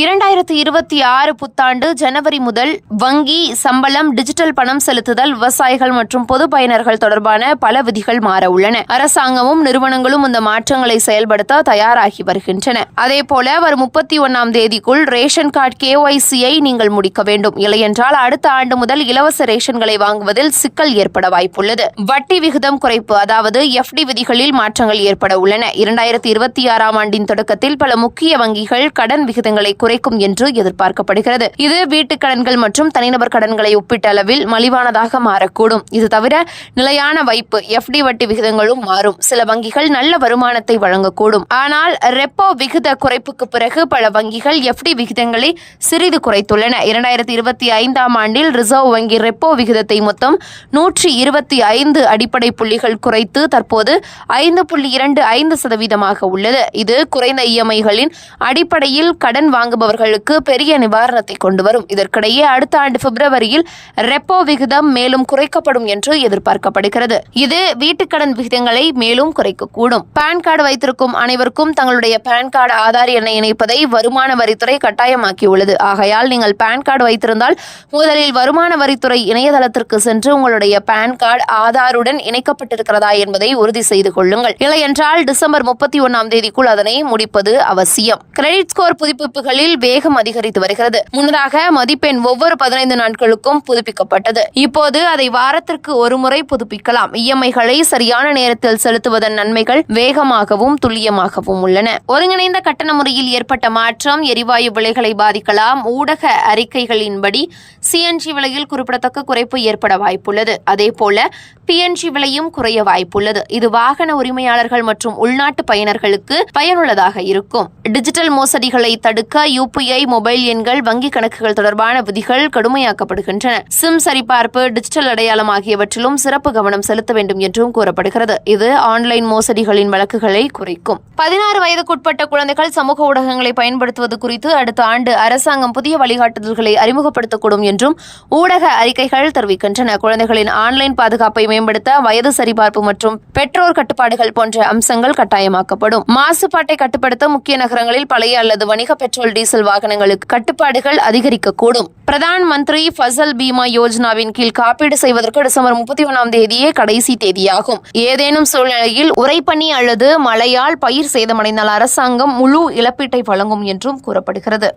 இரண்டாயிரத்தி இருபத்தி ஆறு புத்தாண்டு ஜனவரி முதல் வங்கி சம்பளம் டிஜிட்டல் பணம் செலுத்துதல் விவசாயிகள் மற்றும் பொது பயனர்கள் தொடர்பான பல விதிகள் மாற உள்ளன. அரசாங்கமும் நிறுவனங்களும் இந்த மாற்றங்களை செயல்படுத்த தயாராகி வருகின்றன. அதேபோல வரும் முப்பத்தி ஒன்னாம் தேதிக்குள் ரேஷன் கார்டு கேஒய்சியை நீங்கள் முடிக்க வேண்டும். இல்லையென்றால் அடுத்த ஆண்டு முதல் இலவச ரேஷன்களை வாங்குவதில் சிக்கல் ஏற்பட வாய்ப்புள்ளது. வட்டி விகிதம் குறைப்பு அதாவது எஃப்டி விதிகளில் மாற்றங்கள் ஏற்பட உள்ளன. இரண்டாயிரத்தி இருபத்தி ஆறாம் ஆண்டின் தொடக்கத்தில் பல முக்கிய வங்கிகள் கடன் விகிதங்களை குறைக்கும் என்று எதிர்பார்க்கப்படுகிறது. இது வீட்டு கடன்கள் மற்றும் தனிநபர் கடன்களை ஒப்பீட்டளவில் மலிவானதாக மாறக்கூடும். இது தவிர நிலையான வைப்பு எஃப்டி வட்டி விகிதங்களும் மாறும். சில வங்கிகள் நல்ல வருமானத்தை வழங்கக்கூடும். ஆனால் ரெப்போ விகித குறைப்புக்கு பிறகு பல வங்கிகள் எஃப்டி விகிதங்களை சிறிது குறைத்துள்ளன. இரண்டாயிரத்தி இருபத்தி ஐந்தாம் ஆண்டில் ரிசர்வ் வங்கி ரெப்போ விகிதத்தை மொத்தம் நூற்றி இருபத்தி ஐந்து அடிப்படை புள்ளிகள் குறைத்து தற்போது ஐந்து புள்ளி இரண்டு ஐந்து சதவீதமாக உள்ளது. இது குறைந்த இஎம்ஐகளின் அடிப்படையில் கடன் வாங்க வாங்குபவர்களுக்கு பெரிய நிவாரணத்தை கொண்டு வரும். இதற்கிடையே அடுத்த ஆண்டு பிப்ரவரியில் ரெப்போ விகிதம் மேலும் குறைக்கப்படும் என்று எதிர்பார்க்கப்படுகிறது. இது வீட்டுக்கடன் விகிதங்களை மேலும் குறைக்கக்கூடும். பான் கார்டு வைத்திருக்கும் அனைவருக்கும் தங்களுடைய பான் கார்டு ஆதார் எண்ணை இணைப்பதை வருமான வரித்துறை கட்டாயமாக்கியுள்ளது. ஆகையால் நீங்கள் பான் கார்டு வைத்திருந்தால் முதலில் வருமான வரித்துறை இணையதளத்திற்கு சென்று உங்களுடைய பான் கார்டு ஆதாருடன் இணைக்கப்பட்டிருக்கிறதா என்பதை உறுதி செய்து கொள்ளுங்கள். இல்லையென்றால் டிசம்பர் முப்பத்தி ஒன்னாம் தேதிக்குள் அதனை முடிப்பது அவசியம். கிரெடிட் ஸ்கோர் புதுப்பிப்புகள் நாட்களில் வேகம் அதிகரித்து வருகிறது. முன்னதாக மதிப்பெண் ஒவ்வொரு பதினைந்து நாட்களுக்கும் புதுப்பிக்கப்பட்டது. இப்போது அதை வாரத்திற்கு ஒருமுறை புதுப்பிக்கலாம். இஎம்ஐகளை சரியான நேரத்தில் செலுத்துவதன் நன்மைகள் வேகமாகவும் துல்லியமாகவும் உள்ளன. ஒருங்கிணைந்த கட்டண முறையில் ஏற்பட்ட மாற்றம் எரிவாயு விலைகளை பாதிக்கலாம். ஊடக அறிக்கைகளின்படி சிஎன்ஜி விலையில் குறிப்பிடத்தக்க குறைப்பு ஏற்பட வாய்ப்புள்ளது. அதேபோல பிஎன்ஜி விலையும் குறைய வாய்ப்புள்ளது. இது வாகன உரிமையாளர்கள் மற்றும் உள்நாட்டு பயனர்களுக்கு பயனுள்ளதாக இருக்கும். டிஜிட்டல் மோசடிகளை தடுக்க யூபிஐ மொபைல் எண்கள் வங்கி கணக்குகள் தொடர்பான விதிகள் கடுமையாக்கப்படுகின்றன. சிம் சரிபார்ப்பு டிஜிட்டல் அடையாளம் ஆகியவற்றிலும் சிறப்பு கவனம் செலுத்த வேண்டும் என்றும் கூறப்படுகிறது. இது ஆன்லைன் மோசடிகளின் வழக்குகளை குறைக்கும். பதினாறு வயதுக்குட்பட்ட குழந்தைகள் சமூக ஊடகங்களை பயன்படுத்துவது குறித்து அடுத்த ஆண்டு அரசாங்கம் புதிய வழிகாட்டுதல்களை அறிமுகப்படுத்தக்கூடும் என்றும் ஊடக அறிக்கைகள் தெரிவிக்கின்றன. குழந்தைகளின் ஆன்லைன் பாதுகாப்பை மேம்படுத்த வயது சரிபார்ப்பு மற்றும் பெற்றோர் கட்டுப்பாடுகள் போன்ற அம்சங்கள் கட்டாயமாக்கப்படும். மாசுபாட்டை கட்டுப்படுத்த முக்கிய நகரங்களில் பழைய அல்லது வணிக பெட்ரோல் டீசல் வாகனங்களுக்கு கட்டுப்பாடுகள் அதிகரிக்கக்கூடும். பிரதான் மந்திரி ஃபசல் பீமா யோஜனாவின் கீழ் காப்பீடு செய்வதற்கு டிசம்பர் முப்பத்தி ஒன்றாம் தேதியே கடைசி தேதியாகும். ஏதேனும் சூழ்நிலையில் உரைப்பணி அல்லது மழையால் பயிர் சேதமடைந்தால் அரசாங்கம் முழு இழப்பீட்டை வழங்கும் என்றும் கூறப்படுகிறது.